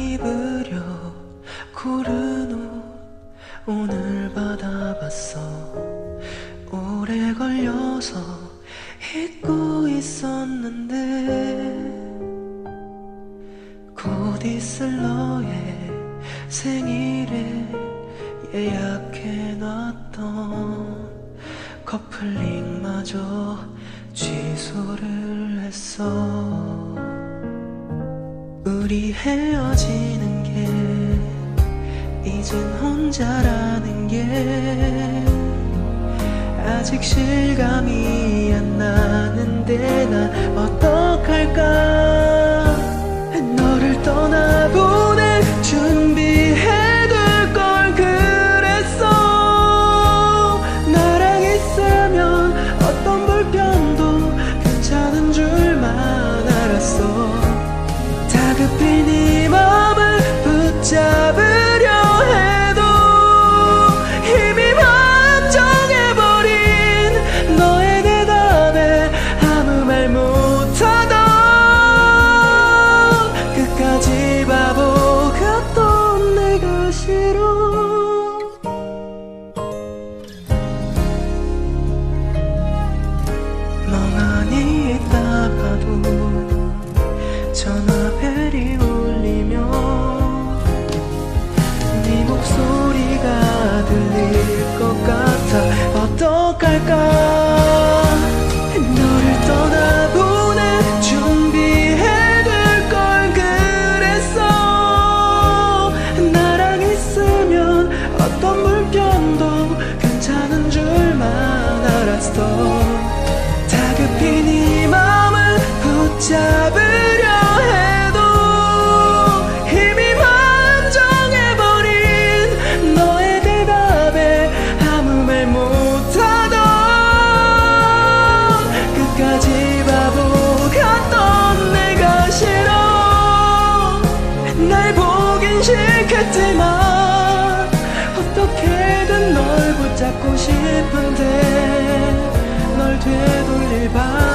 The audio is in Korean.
입으려 고른 옷 오늘 받아봤어. 오래 걸려서 잊고 있었는데. 곧 있을 너의 생일에 예약해놨던 커플링마저 취소를 했어. 둘이 헤어지는 게 이젠 혼자라는 게 아직 실감이 안 나는데 난 어떡할까? 되돌릴 바